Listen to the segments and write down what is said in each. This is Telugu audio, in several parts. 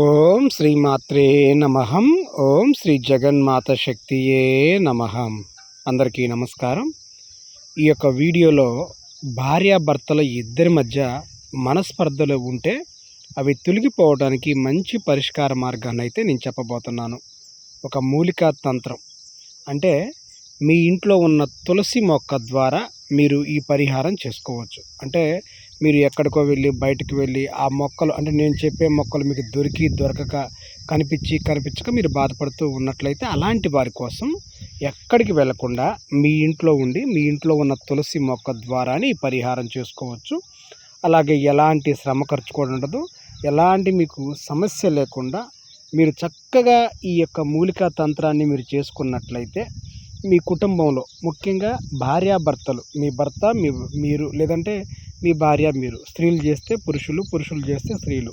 ఓం శ్రీమాత్రే నమహం ఓం శ్రీ జగన్మాత శక్తియే నమహం అందరికీ నమస్కారం. ఈ యొక్క వీడియోలో భార్యాభర్తల ఇద్దరి మధ్య మనస్పర్ధలు ఉంటే అవి తొలగిపోవడానికి మంచి పరిష్కార మార్గాన్ని అయితే నేను చెప్పబోతున్నాను. ఒక మూలికా తంత్రం. అంటే మీ ఇంట్లో ఉన్న తులసి మొక్క ద్వారా మీరు ఈ పరిహారం చేసుకోవచ్చు. అంటే మీరు ఎక్కడికో వెళ్ళి బయటకు వెళ్ళి ఆ మొక్కలు అంటే నేను చెప్పే మొక్కలు మీకు దొరికి దొరకక కనిపించి కనిపించక మీరు బాధపడుతూ ఉన్నట్లయితే అలాంటి వారి కోసం ఎక్కడికి వెళ్ళకుండా మీ ఇంట్లో ఉండి మీ ఇంట్లో ఉన్న తులసి మొక్క ద్వారానే ఈ పరిహారం చేసుకోవచ్చు. అలాగే ఎలాంటి శ్రమ ఖర్చు కూడా ఉండదు. ఎలాంటి మీకు సమస్య లేకుండా మీరు చక్కగా ఈ యొక్క మూలికా తంత్రాన్ని మీరు చేసుకున్నట్లయితే మీ కుటుంబంలో ముఖ్యంగా భార్యాభర్తలు మీ భర్త మీ మీరు లేదంటే మీ భార్య మీరు. స్త్రీలు చేస్తే పురుషులు పురుషులు చేస్తే స్త్రీలు.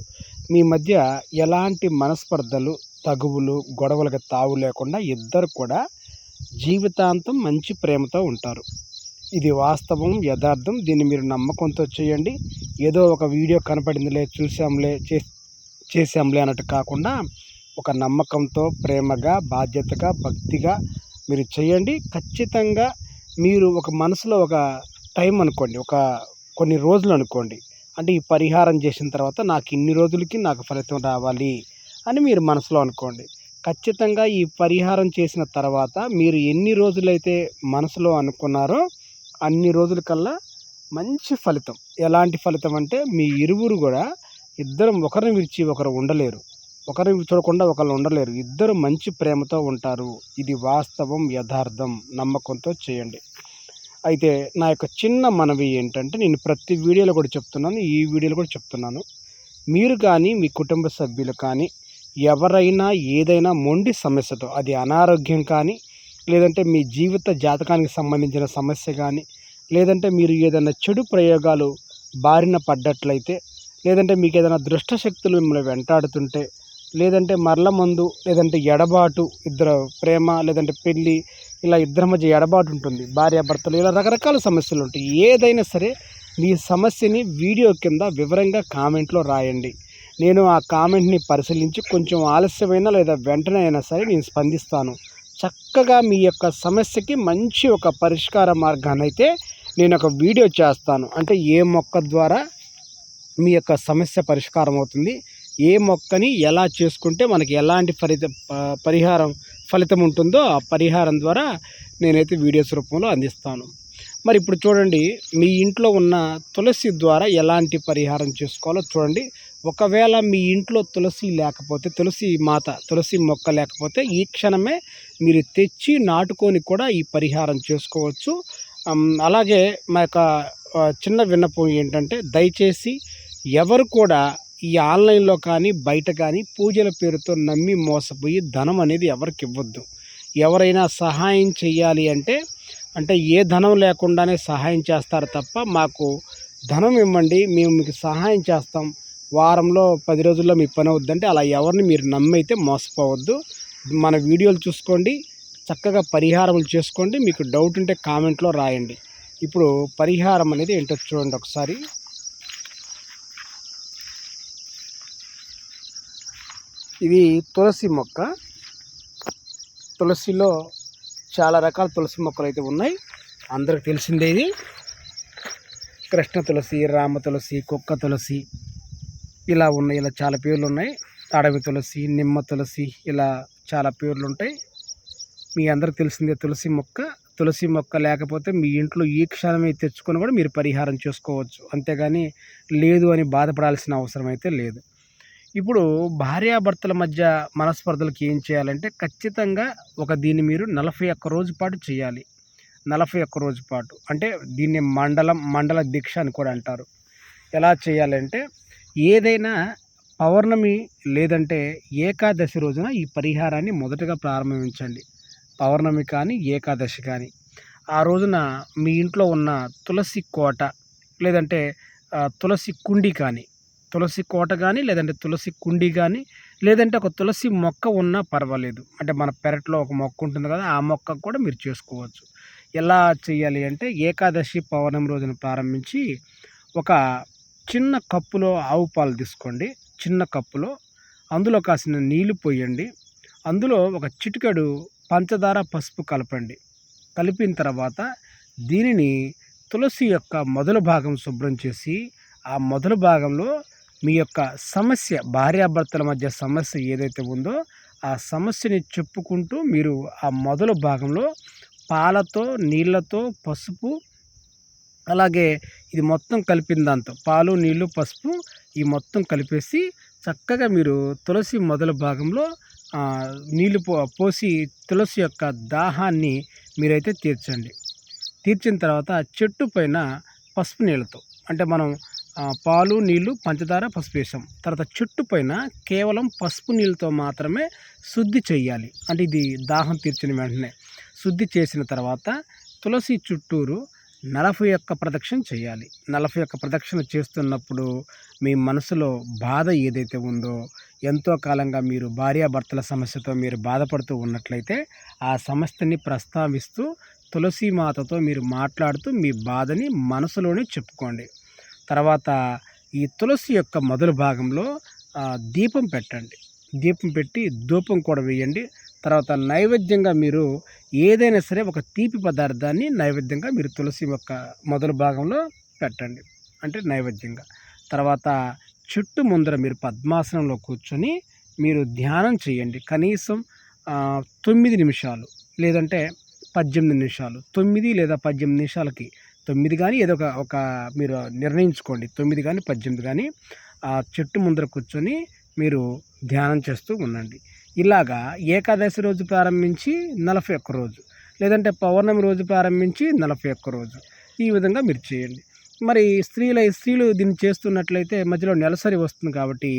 మీ మధ్య ఎలాంటి మనస్పర్ధలు తగువులు గొడవలకు తావు లేకుండా ఇద్దరు కూడా జీవితాంతం మంచి ప్రేమతో ఉంటారు. ఇది వాస్తవం యథార్థం. దీన్ని మీరు నమ్మకంతో చేయండి. ఏదో ఒక వీడియో కనపడిందిలే చూసాంలే చేసాంలే అన్నట్టు కాకుండా ఒక నమ్మకంతో ప్రేమగా బాధ్యతగా భక్తిగా మీరు చేయండి. ఖచ్చితంగా మీరు ఒక మనసులో ఒక టైం అనుకోండి. ఒక కొన్ని రోజులు అనుకోండి. అంటే ఈ పరిహారం చేసిన తర్వాత నాకు ఇన్ని రోజులకి నాకు ఫలితం రావాలి అని మీరు మనసులో అనుకోండి. ఖచ్చితంగా ఈ పరిహారం చేసిన తర్వాత మీరు ఎన్ని రోజులైతే మనసులో అనుకున్నారో అన్ని రోజుల కల్లా మంచి ఫలితం. ఎలాంటి ఫలితం అంటే మీ ఇరువురు కూడా ఇద్దరం ఒకరిని విడిచి ఒకరు ఉండలేరు. ఒకరిని చూడకుండా ఒకరు ఉండలేరు. ఇద్దరు మంచి ప్రేమతో ఉంటారు. ఇది వాస్తవం యథార్థం నమ్మకంతో చేయండి. అయితే నా యొక్క చిన్న మనవి ఏంటంటే నేను ప్రతి వీడియోలో కూడా చెప్తున్నాను ఈ వీడియోలో కూడా చెప్తున్నాను. మీరు కానీ మీ కుటుంబ సభ్యులు కానీ ఎవరైనా ఏదైనా మొండి సమస్యతో అది అనారోగ్యం కానీ లేదంటే మీ జీవిత జాతకానికి సంబంధించిన సమస్య కానీ లేదంటే మీరు ఏదైనా చెడు ప్రయోగాలు బారిన పడ్డట్లయితే లేదంటే మీకు ఏదైనా దృష్ట శక్తులు మిమ్మల్ని వెంటాడుతుంటే లేదంటే మరల మందు లేదంటే ఎడబాటు ఇద్దరు ప్రేమ లేదంటే పెళ్ళి ఇలా ఇద్దరి మధ్య ఎడబాటు ఉంటుంది. భార్యాభర్తలు ఇలా రకరకాల సమస్యలు ఉంటాయి. ఏదైనా సరే మీ సమస్యని వీడియో కింద వివరంగా కామెంట్లో రాయండి. నేను ఆ కామెంట్ని పరిశీలించి కొంచెం ఆలస్యమైనా లేదా వెంటనే అయినా సరే నేను స్పందిస్తాను. చక్కగా మీ యొక్క సమస్యకి మంచి ఒక పరిష్కార మార్గాన్ని అయితే నేను ఒక వీడియో చేస్తాను. అంటే ఏ మొక్క ద్వారా మీ యొక్క సమస్య పరిష్కారం అవుతుంది ఏ మొక్కని ఎలా చేసుకుంటే మనకి ఎలాంటి ఫలిత పరిహారం ఫలితం ఉంటుందో ఆ పరిహారం ద్వారా నేనైతే వీడియోస్ రూపంలో అందిస్తాను. మరి ఇప్పుడు చూడండి మీ ఇంట్లో ఉన్న తులసి ద్వారా ఎలాంటి పరిహారం చేసుకోవాలో చూడండి. ఒకవేళ మీ ఇంట్లో తులసి లేకపోతే తులసి మాత తులసి మొక్క లేకపోతే ఈ క్షణమే మీరు తెచ్చి నాటుకొని కూడా ఈ పరిహారం చేసుకోవచ్చు. అలాగే మా యొక్క చిన్న విన్నపం ఏంటంటే దయచేసి ఎవరు కూడా ఈ ఆన్లైన్లో కానీ బయట కానీ పూజల పేరుతో నమ్మి మోసపోయి ధనం అనేది ఎవరికి ఇవ్వద్దు. ఎవరైనా సహాయం చేయాలి అంటే అంటే ఏ ధనం లేకుండానే సహాయం చేస్తారు తప్ప మాకు ధనం ఇవ్వండి మేము మీకు సహాయం చేస్తాం వారంలో పది రోజుల్లో మీ పని అవుద్దంటే అలా ఎవరిని మీరు నమ్మైతే మోసపోవద్దు. మన వీడియోలు చూసుకోండి చక్కగా పరిహారములు చేసుకోండి మీకు డౌట్ ఉంటే కామెంట్లో రాయండి. ఇప్పుడు పరిహారం అనేది ఏంటో చూడండి ఒకసారి. ఇది తులసి మొక్క. తులసిలో చాలా రకాల తులసి మొక్కలు అయితే ఉన్నాయి. అందరికి తెలిసిందే ఇది. కృష్ణ తులసి రామ తులసి కుక్క తులసి ఇలా ఉన్నాయి. ఇలా చాలా పేర్లు ఉన్నాయి. అడవి తులసి నిమ్మ తులసి ఇలా చాలా పేర్లు ఉంటాయి. మీ అందరికి తెలిసిందే తులసి మొక్క. తులసి మొక్క లేకపోతే మీ ఇంట్లో ఈ క్షణమే తెచ్చుకొని కూడా మీరు పరిహారం చేసుకోవచ్చు. అంతేగాని లేదు అని బాధపడాల్సిన అవసరం అయితే లేదు. ఇప్పుడు భార్యాభర్తల మధ్య మనస్పర్ధలకు ఏం చేయాలంటే ఖచ్చితంగా ఒక దీన్ని మీరు నలభై ఒక్క రోజు పాటు చేయాలి. నలభై ఒక్క రోజు పాటు. అంటే దీన్ని మండలం మండల దీక్ష అని కూడా అంటారు. ఎలా చేయాలంటే ఏదైనా పౌర్ణమి లేదంటే ఏకాదశి రోజున ఈ పరిహారాన్ని మొదటగా ప్రారంభించండి. పౌర్ణమి కానీ ఏకాదశి కానీ. ఆ రోజున మీ ఇంట్లో ఉన్న తులసి కోట లేదంటే తులసి కుండి కానీ తులసి కోట కానీ లేదంటే తులసి కుండి కానీ లేదంటే ఒక తులసి మొక్క ఉన్నా పర్వాలేదు. అంటే మన పెరట్లో ఒక మొక్క ఉంటుంది కదా ఆ మొక్క కూడా మీరు చేసుకోవచ్చు. ఎలా చేయాలి అంటే ఏకాదశి పౌర్ణమి రోజున ప్రారంభించి ఒక చిన్న కప్పులో ఆవు పాలు తీసుకోండి. చిన్న కప్పులో అందులో కాసిన నీళ్ళు పోయండి. అందులో ఒక చిటికెడు పంచదార పసుపు కలపండి. కలిపిన తర్వాత దీనిని తులసి యొక్క మొదలు భాగం శుభ్రం చేసి ఆ మొదలు భాగంలో మీ యొక్క సమస్య భార్యాభర్తల మధ్య సమస్య ఏదైతే ఉందో ఆ సమస్యని చెప్పుకుంటూ మీరు ఆ మొదలు భాగంలో పాలతో నీళ్ళతో పసుపు అలాగే ఇది మొత్తం కలిపిన దాంతో పాలు నీళ్ళు పసుపు ఈ మొత్తం కలిపేసి చక్కగా మీరు తులసి మొదల భాగంలో నీళ్ళు పో పోసి తులసి యొక్క దాహాన్ని మీరైతే తీర్చండి. తీర్చిన తర్వాత చెట్టు పైన పసుపు నీళ్ళతో అంటే మనం పాలు నీళ్ళు పంచదార పసుపు వేసాం. తర్వాత చెట్టు పైన కేవలం పసుపు నీళ్ళతో మాత్రమే శుద్ధి చేయాలి. అంటే ఇది దాహం తీర్చిన వెంటనే. శుద్ధి చేసిన తర్వాత తులసి చుట్టూరు నలభై ఒక్క ప్రదక్షిణ చేయాలి. నలభై ఒక్క ప్రదక్షిణ చేస్తున్నప్పుడు మీ మనసులో బాధ ఏదైతే ఉందో ఎంతో కాలంగా మీరు భార్యాభర్తల సమస్యతో మీరు బాధపడుతూ ఉన్నట్లయితే ఆ సమస్యని ప్రస్తావిస్తూ తులసి మాతతో మీరు మాట్లాడుతూ మీ బాధని మనసులోనే చెప్పుకోండి. తర్వాత ఈ తులసి యొక్క మొదలు భాగంలో దీపం పెట్టండి. దీపం పెట్టి ధూపం కూడా వేయండి. తర్వాత నైవేద్యంగా మీరు ఏదైనా సరే ఒక తీపి పదార్థాన్ని నైవేద్యంగా మీరు తులసి యొక్క మొదలు భాగంలో పెట్టండి. అంటే నైవేద్యంగా. తర్వాత చుట్టు ముందర మీరు పద్మాసనంలో కూర్చొని మీరు ధ్యానం చేయండి. కనీసం తొమ్మిది నిమిషాలు. లేదంటే పద్దెనిమిది నిమిషాలు. తొమ్మిది లేదా పద్దెనిమిది నిమిషాలకి తొమ్మిది కానీ ఏదో ఒక ఒక మీరు నిర్ణయించుకోండి. తొమ్మిది కానీ పద్దెనిమిది కానీ ఆ చెట్టు ముందర కూర్చొని మీరు ధ్యానం చేస్తూ ఉండండి. ఇలాగా ఏకాదశి రోజు ప్రారంభించి నలభై ఒక్క రోజు లేదంటే పౌర్ణమి రోజు ప్రారంభించి నలభై ఒక్క రోజు ఈ విధంగా మీరు చేయండి. మరి స్త్రీల స్త్రీలు దీన్ని చేస్తున్నట్లయితే మధ్యలో నెలసరి వస్తుంది కాబట్టి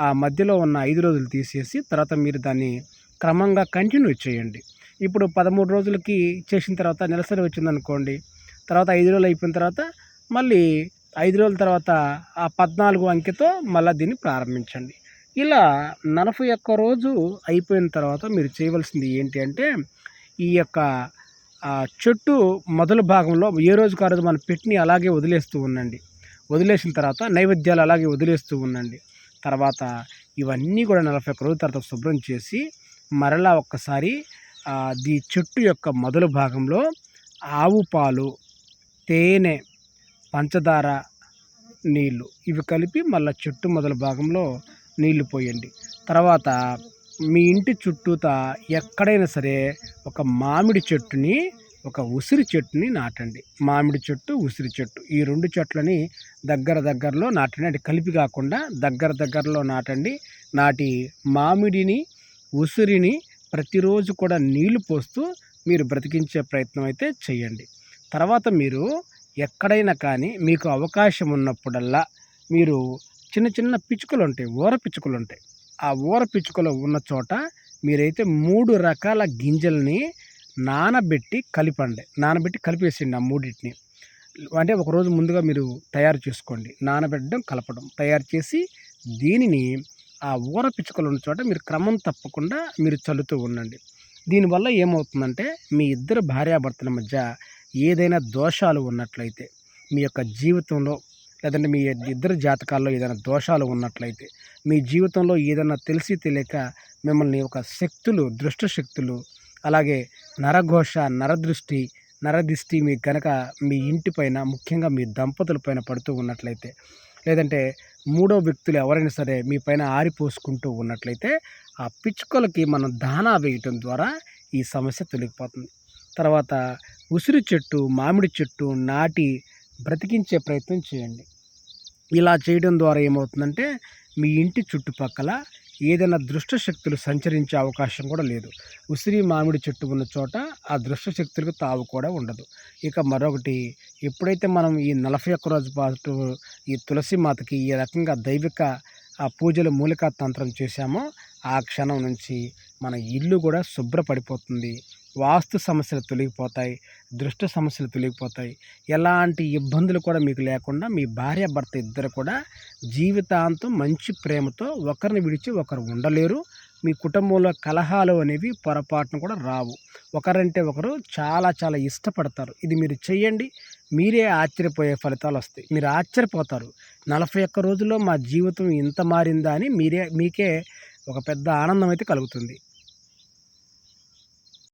ఆ మధ్యలో ఉన్న ఐదు రోజులు తీసేసి తర్వాత మీరు దాన్ని క్రమంగా కంటిన్యూ చేయండి. ఇప్పుడు పదమూడు రోజులకి చేసిన తర్వాత నెలసరి వచ్చిందనుకోండి తర్వాత ఐదు రోజులు అయిపోయిన తర్వాత మళ్ళీ ఐదు రోజుల తర్వాత ఆ పద్నాలుగు అంకెతో మళ్ళీ దీన్ని ప్రారంభించండి. ఇలా నలభై ఒక్క రోజు అయిపోయిన తర్వాత మీరు చేయవలసింది ఏంటి అంటే ఈ యొక్క చెట్టు మొదలు భాగంలో ఏ రోజుకు ఆ రోజు మన పెట్టిని అలాగే వదిలేస్తూ ఉండండి. వదిలేసిన తర్వాత నైవేద్యాలు అలాగే వదిలేస్తూ ఉండండి. తర్వాత ఇవన్నీ కూడా నలభై ఒక్క రోజుల తర్వాత శుభ్రం చేసి మరలా ఒక్కసారి ఆ, ఈ చెట్టు యొక్క మొదలు భాగంలో ఆవు పాలు తేనె పంచదార నీళ్ళు ఇవి కలిపి మళ్ళీ చెట్టు మొదల భాగంలో నీళ్ళు పోయండి. తర్వాత మీ ఇంటి చుట్టూతా ఎక్కడైనా సరే ఒక మామిడి చెట్టుని ఒక ఉసిరి చెట్టుని నాటండి. మామిడి చెట్టు ఉసిరి చెట్టు. ఈ రెండు చెట్లని దగ్గర దగ్గరలో నాటండి. అంటే కలిపి కాకుండా దగ్గర దగ్గరలో నాటండి. నాటి మామిడిని ఉసిరిని ప్రతిరోజు కూడా నీళ్ళు పోస్తూ మీరు బ్రతికించే ప్రయత్నం అయితే చేయండి. తర్వాత మీరు ఎక్కడైనా కానీ మీకు అవకాశం ఉన్నప్పుడల్లా మీరు చిన్న చిన్న పిచ్చుకలు ఉంటాయి ఊర పిచ్చుకలు ఉంటాయి ఆ ఊర పిచ్చుకలు ఉన్న చోట మీరైతే మూడు రకాల గింజల్ని నానబెట్టి కలిపండి. నానబెట్టి కలిపేసిండి ఆ మూడింటిని. అంటే ఒక రోజు ముందుగా మీరు తయారు చేసుకోండి. నానబెట్టడం కలపడం. తయారు చేసి దీనిని ఆ ఊర పిచ్చుకలు ఉన్న చోట మీరు క్రమం తప్పకుండా మీరు చల్లుతూ ఉండండి. దీనివల్ల ఏమవుతుందంటే మీ ఇద్దరు భార్యాభర్తల మధ్య ఏదైనా దోషాలు ఉన్నట్లయితే మీ యొక్క జీవితంలో లేదంటే మీ ఇద్దరు జాతకాల్లో ఏదైనా దోషాలు ఉన్నట్లయితే మీ జీవితంలో ఏదైనా తెలిసి తెలియక మిమ్మల్ని ఒక శక్తులు దృష్ట శక్తులు అలాగే నరఘోష నరదృష్టి నరదిష్టి మీ కనుక మీ ఇంటిపైన ముఖ్యంగా మీ దంపతులపైన పడుతూ ఉన్నట్లయితే లేదంటే మూడో వ్యక్తులు ఎవరైనా సరే మీ పైన ఆరిపోసుకుంటూ ఉన్నట్లయితే ఆ పిచ్చుకలకి మనం దానా వేయటం ద్వారా ఈ సమస్య తొలగిపోతుంది. తర్వాత ఉసిరి చెట్టు మామిడి చెట్టు నాటి బ్రతికించే ప్రయత్నం చేయండి. ఇలా చేయడం ద్వారా ఏమవుతుందంటే మీ ఇంటి చుట్టుపక్కల ఏదైనా దృష్ట శక్తులు సంచరించే అవకాశం కూడా లేదు. ఉసిరి మామిడి చెట్టు ఉన్న చోట ఆ దృష్ట శక్తులకు తావు కూడా ఉండదు. ఇక మరొకటి ఎప్పుడైతే మనం ఈ నలభై ఒక్క రోజు పాటు ఈ తులసి మాతకి ఈ రకంగా దైవిక ఆ పూజలు మూలికా తంత్రం చేశామో ఆ క్షణం నుంచి మన ఇల్లు కూడా శుభ్రపడిపోతుంది. వాస్తు సమస్యలు తొలగిపోతాయి. దృష్ట సమస్యలు తొలగిపోతాయి. ఎలాంటి ఇబ్బందులు కూడా మీకు లేకుండా మీ భార్య భర్త ఇద్దరు కూడా జీవితాంతం మంచి ప్రేమతో ఒకరిని విడిచి ఒకరు ఉండలేరు. మీ కుటుంబంలో కలహాలు అనేవి పొరపాటున కూడా రావు. ఒకరంటే ఒకరు చాలా చాలా ఇష్టపడతారు. ఇది మీరు చేయండి మీరే ఆశ్చర్యపోయే ఫలితాలు వస్తాయి. మీరు ఆశ్చర్యపోతారు. నలభై ఒక్క రోజుల్లో మా జీవితం ఇంత మారిందా అని మీరే మీకే ఒక పెద్ద ఆనందం అయితే కలుగుతుంది.